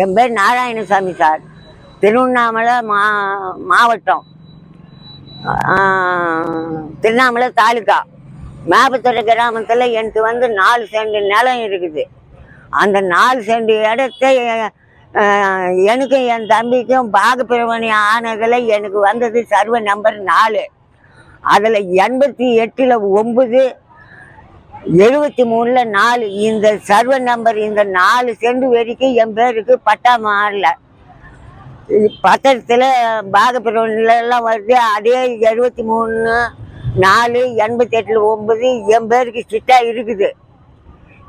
என் பேர் நாராயணசாமி சார். திருவண்ணாமலை மா மாவட்டம். திருவண்ணாமலை தாலுக்கா மேபத்துறை கிராமத்தில் எனக்கு வந்து நாலு சென்ட் நிலம் இருக்குது. அந்த நாலு செண்டு இடத்த எனக்கும் என் தம்பிக்கும் பாகப்பிரமணி ஆனதில் எனக்கு வந்தது சர்வ நம்பர் நாலு. அதில் எண்பத்தி எட்டில் ஒம்பது எழுபத்தி மூணுல நாலு இந்த சர்வ நம்பர் இந்த நாலு செண்டு வரைக்கும் என் பேருக்கு பட்டா மாறல. இது பத்திரத்தில் வருது அதே எழுபத்தி மூணு நாலு எண்பத்தி எட்டில் ஒம்பது என் பேருக்கு சிட்டா இருக்குது.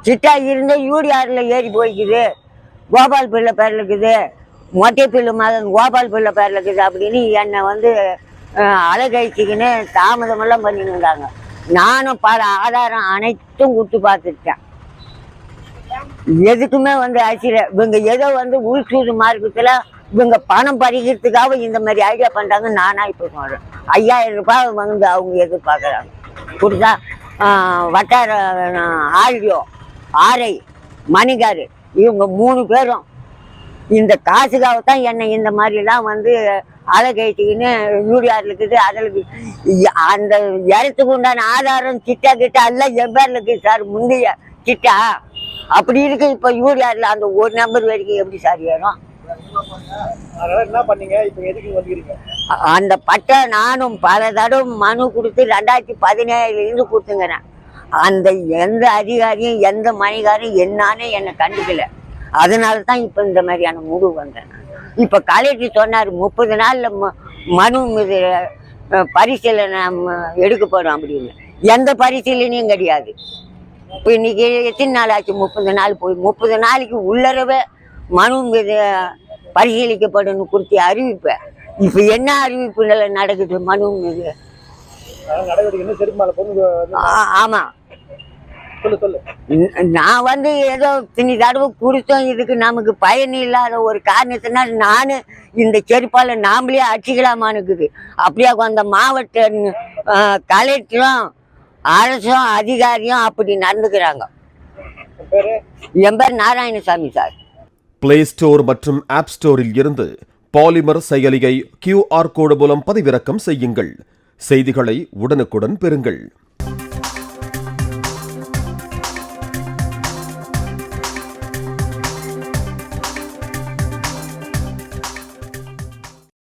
சிட்டா இருந்தால் யூரியாரில் ஏறி போய்க்குது. கோபால் பிள்ளை பேர் இருக்குது. மொட்டை பிள்ளை மகன் கோபால் பிள்ளை பேர் இருக்குது அப்படின்னு என்னை வந்து அழகைச்சிக்கின்னு தாமதமெல்லாம் பண்ணின்னு இருந்தாங்க. நானும் பல ஆதாரம் அனைத்தும் கொடுத்து பார்த்துட்டேன் எதுக்குமே வந்து அசில இவங்க ஏதோ வந்து உள்சூது மார்க்கத்தில் இவங்க பணம் பறிக்கிறதுக்காக இந்த மாதிரி ஐடியா பண்ணுறாங்க நானாக இப்போ சொல்கிறேன் ஐயாயிரம் ரூபாய் வந்து அவங்க எதிர்பார்க்குறாங்க. கொடுத்தா வட்டார ஆல்டியோ ஆரை மணிகாரு இவங்க மூணு பேரும் இந்த காசுக்காக தான் என்னை இந்த மாதிரிலாம் வந்து அலை கட்டிக்கின்னு யூரியார் இருக்குது. அதில் அந்த இடத்துக்கு உண்டான ஆதாரம் சிட்டா கிட்ட எல்லாம் எவ்வேறு இருக்குது சார் முந்தைய சிட்டா அப்படி இருக்கு இப்போ யூரியாரில் அந்த ஒரு நம்பர் வரைக்கும் எப்படி சார் ஏறும்? அந்த பட்டை நானும் பல தடவை மனு கொடுத்து ரெண்டாயிரத்தி பதினேழுலேருந்து கொடுத்துங்கிறேன். அந்த எந்த அதிகாரியும் எந்த மணிகாரும் என்னானே என்னை கண்டுக்கல. அதனால தான் இப்போ இந்த மாதிரியான முடிவு வந்தேன். இப்போ கலெக்டர் சொன்னார் முப்பது நாளில் மனு அஹ், பரிசீலனை ம- எடுக்கப்படும் அப்படின்னு. எந்த பரிசீலனையும் கிடையாது. இப்போ இன்னைக்கு எத்தனை நாள் ஆச்சு? முப்பது நாள் போய் முப்பது நாளைக்கு உள்ளரவே மனு மீது பரிசீலிக்கப்படும் குறித்து அறிவிப்பு. இப்போ என்ன அறிவிப்பு நிலை நடக்குது மனு மீது? அதனால நான் வந்து ஏதோ திணி தடவை கொடுத்தோம் இதுக்கு நமக்கு பயன் இல்லாத ஒரு காரணத்தினால் நான் இந்த செருப்பால நாமளே அடிச்சுக்கலாமான்னுக்குது அப்படியே அந்த மாவட்ட கலெக்டரும் அரசும் அதிகாரியும் அப்படி நடந்துக்கிறாங்க. என் பேர் நாராயணசாமி சார். பிளே ஸ்டோர் மற்றும் ஆப் ஸ்டோரில் இருந்து பாலிமர் செயலியை கியூஆர் கோடு மூலம் பதிவிறக்கம் செய்யுங்கள். செய்திகளை உடனுக்குடன் பெறுங்கள்.